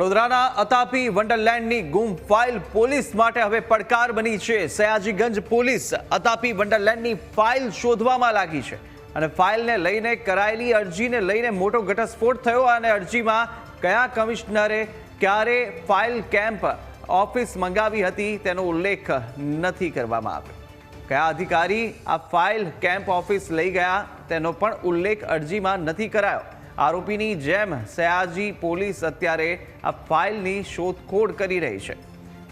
વડોદરાના અતાપી વંડરલેન્ડની ગુમ file police માટે હવે પડકાર બની છે. સયાજીગંજ પોલીસ અતાપી વંડરલેન્ડની ફાઇલ શોધવામાં લાગી છે અને ફાઇલને લઈને કરાયેલી અરજીને લઈને મોટો ઘટસ્ફોટ થયો અને અરજીમાં કયા કમિશનરે ક્યારે ફાઇલ કેમ્પ ઓફિસ મંગાવી હતી તેનો ઉલ્લેખ નથી કરવામાં આવ્યો. કયા અધિકારી આ ફાઇલ કેમ્પ ઓફિસ લઈ ગયા તેનો પણ ઉલ્લેખ અરજીમાં નથી કરાયો. આરોપીની જેમ સયાજી પોલીસ અત્યારે આ ફાઇલની શોધખોળ કરી રહી છે.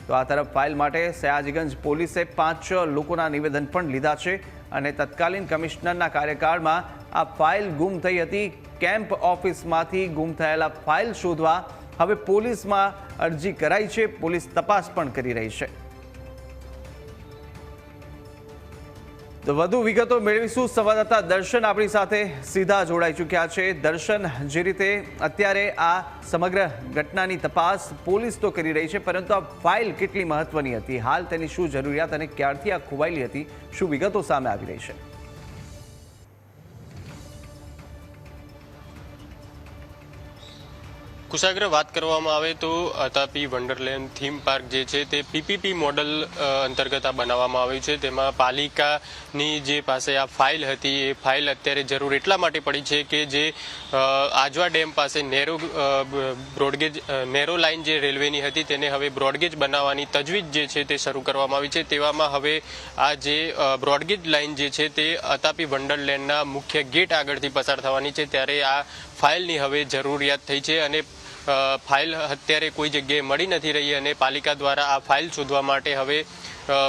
તો આ તરફ ફાઇલ માટે સયાજીગંજ પોલીસે પાંચ લોકોના નિવેદન પણ લીધા છે અને તત્કાલીન કમિશનરના કાર્યકાળમાં આ ફાઇલ ગુમ થઈ હતી. કેમ્પ ઓફિસમાંથી ગુમ થયેલા ફાઇલ શોધવા હવે પોલીસમાં અરજી કરાઈ છે. પોલીસ તપાસ પણ કરી રહી છે. તો વધુ વિગતો મેળવીશું. સંવાદદાતા દર્શન આપણી સાથે સીધા જોડાઈ ચૂક્યા છે. દર્શન, જે રીતે અત્યારે આ સમગ્ર ઘટનાની તપાસ પોલીસ તો કરી રહી છે, પરંતુ આ ફાઇલ કેટલી મહત્વની હતી? હાલ તેની શું જરૂરિયાત અને ક્યારથી આ ખોવાયેલી હતી? શું વિગતો સામે આવી રહી છે? કુશાગ્ર વાત કરવામાં આવે તો અતાપી વન્ડરલેન્ડ થીમ પાર્ક જે છે તે પીપીપી મોડલ અંતર્ગત આ બનાવવામાં આવ્યું છે. તેમાં પાલિકાની જે પાસે આ ફાઇલ હતી, એ ફાઇલ અત્યારે જરૂર એટલા માટે પડી છે કે જે આજવા ડેમ પાસે narrow broad gauge narrow line જે રેલવેની હતી તેને હવે બ્રોડગેજ બનાવવાની તજવીજ જે છે તે શરૂ કરવામાં આવી છે. તેવામાં હવે આ જે બ્રોડગેજ લાઇન જે છે તે અતાપી વન્ડરલેન્ડના મુખ્ય ગેટ આગળથી પસાર થવાની છે. ત્યારે આ ફાઇલની હવે જરૂરિયાત થઈ છે અને ફાઇલ અત્યારે કોઈ જગ્યાએ મળી નથી રહી અને પાલિકા દ્વારા આ ફાઇલ શોધવા માટે હવે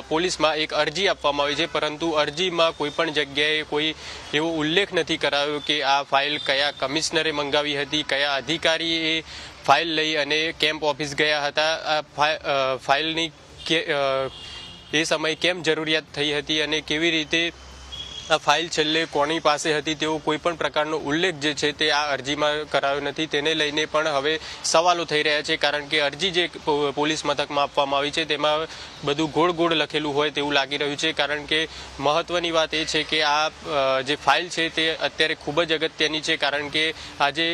પોલીસમાં એક અરજી આપવામાં આવી છે, પરંતુ અરજીમાં કોઈ પણ જગ્યાએ કોઈ એવો ઉલ્લેખ નથી કરાયો કે આ ફાઇલ કયા કમિશનરે મંગાવી હતી, કયા અધિકારીએ ફાઇલ લઈ અને કેમ્પ ઓફિસ ગયા હતા, આ ફાઇ- ફાઇલની એ સમયે કેમ જરૂરિયાત થઈ હતી અને કેવી રીતે ફાઇલ છેલ્લે કોની પાસે હતી તેવો કોઈ પણ પ્રકારનો ઉલ્લેખ જે છે તે આ અરજીમાં કરાયો નથી. તેને લઈને પણ હવે સવાલો થઈ રહ્યા છે, કારણ કે અરજી જે પોલીસ મથકમાં આપવામાં આવી છે તેમાં બધું ગોળ ગોળ લખેલું હોય તેવું લાગી રહ્યું છે, કારણ કે મહત્વની વાત એ છે કે આ જે ફાઇલ છે તે અત્યારે ખૂબ જ અગત્યની છે, કારણ કે આ જે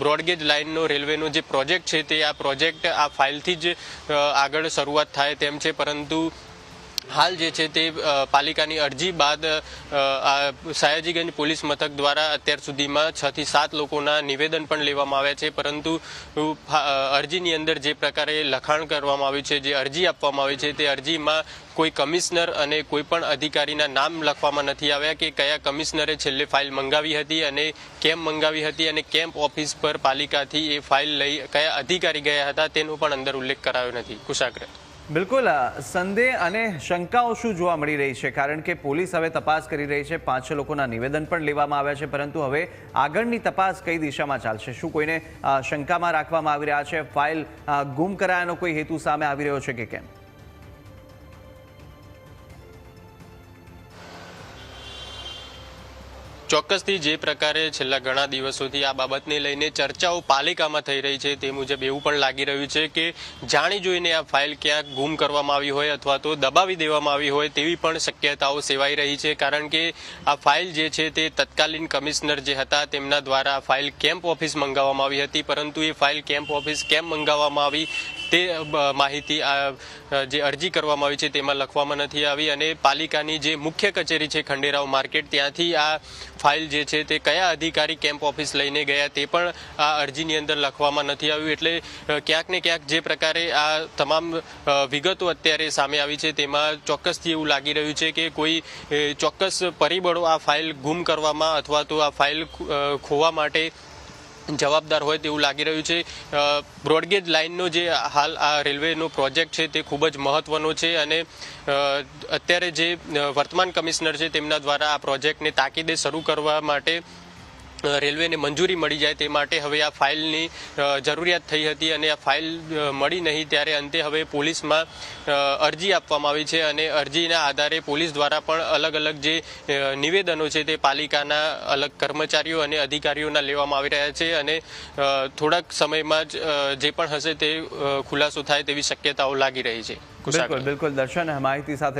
બ્રોડગેજ લાઇનનો રેલવેનો જે પ્રોજેક્ટ છે તે આ પ્રોજેક્ટ આ ફાઇલથી જ આગળ શરૂઆત થાય તેમ છે, પરંતુ હાલ જે છે તે પાલિકાની અરજી બાદ સયાજીગંજ પોલીસ મથક દ્વારા અત્યાર સુધીમાં છ થી સાત લોકોના નિવેદન પણ લેવામાં આવ્યા છે. પરંતુ અરજીની અંદર જે પ્રકારે લખાણ કરવામાં આવ્યું છે, જે અરજી આપવામાં આવી છે, તે અરજીમાં કોઈ કમિશનર અને કોઈ પણ અધિકારીના નામ લખવામાં નથી આવ્યા કે કયા કમિશનરે છેલ્લે ફાઇલ મંગાવી હતી અને કેમ મંગાવી હતી અને કેમ્પ ઓફિસ પર પાલિકાથી એ ફાઇલ લઈ કયા અધિકારી ગયા હતા, તેનો પણ અંદર ઉલ્લેખ કરાયો નથી. કુશાગ્ર બિલકુલ સંદેહ અને શંકાઓ શું જોવા મળી રહી છે? કારણ કે પોલીસ હવે તપાસ કરી રહી છે. પાંચ છ લોકોના નિવેદન પણ લેવામાં આવ્યા છે, પરંતુ હવે આગળની તપાસ કઈ દિશામાં ચાલશે? શું કોઈને શંકામાં રાખવામાં આવી રહ્યા છે? ફાઇલ ગુમ કરાયાનો કોઈ હેતુ સામે આવી રહ્યો છે કે કેમ? ચોક્કસથી જે પ્રકારે છેલ્લા ઘણા દિવસોથી આ બાબતને લઈને ચર્ચાઓ પાલિકામાં થઈ રહી છે તે મુજબ એવું પણ લાગી રહ્યું છે કે જાણી જોઈને આ ફાઇલ ક્યાંક ગુમ કરવામાં આવી હોય અથવા તો દબાવી દેવામાં આવી હોય તેવી પણ શક્યતાઓ સેવાઈ રહી છે. કારણ કે આ ફાઇલ જે છે તે તત્કાલીન કમિશનર જે હતા તેમના દ્વારા ફાઇલ કેમ્પ ઓફિસ મંગાવવામાં આવી હતી, પરંતુ એ ફાઇલ કેમ્પ ઓફિસ કેમ મંગાવવામાં આવી તે માહિતી આ જે અરજી કરવામાં આવી છે તેમાં લખવામાં નથી આવી અને પાલિકાની જે મુખ્ય કચેરી છે ખંડેરાવ માર્કેટ, ત્યાંથી આ ફાઇલ જે છે તે કયા અધિકારી કેમ્પ ઓફિસ લઈને ગયા તે પણ આ અરજીની અંદર લખવામાં નથી આવ્યું. એટલે ક્યાંક ને ક્યાંક જે પ્રકારે આ તમામ વિગતો અત્યારે સામે આવી છે તેમાં ચોક્કસથી એવું લાગી રહ્યું છે કે કોઈ ચોક્કસ પરિબળો આ ફાઇલ ગુમ કરવામાં અથવા તો આ ફાઇલ ખોવા માટે જવાબદાર હોય તેવું લાગી રહ્યું છે. બ્રોડગેજ લાઇનનો જે હાલ આ રેલવેનો પ્રોજેક્ટ છે તે ખૂબ જ મહત્વનો છે અને અત્યારે જે વર્તમાન કમિશનર છે તેમના દ્વારા આ પ્રોજેક્ટને તાકીદે શરૂ કરવા માટે રેલવેને મંજૂરી મળી જાય તે માટે હવે આ ફાઇલની જરૂરિયાત થઈ હતી અને આ ફાઇલ મળી નહીં ત્યારે અંતે હવે પોલીસમાં અરજી આપવામાં આવી છે અને અરજીના આધારે પોલીસ દ્વારા પણ અલગ અલગ જે નિવેદનો છે તે પાલિકાના અલગ કર્મચારીઓ અને અધિકારીઓના લેવામાં આવી રહ્યા છે અને થોડાક સમયમાં જ જે પણ હશે તે ખુલાસો થાય તેવી શક્યતાઓ લાગી રહી છે. બિલકુલ દર્શન માહિતી સાથે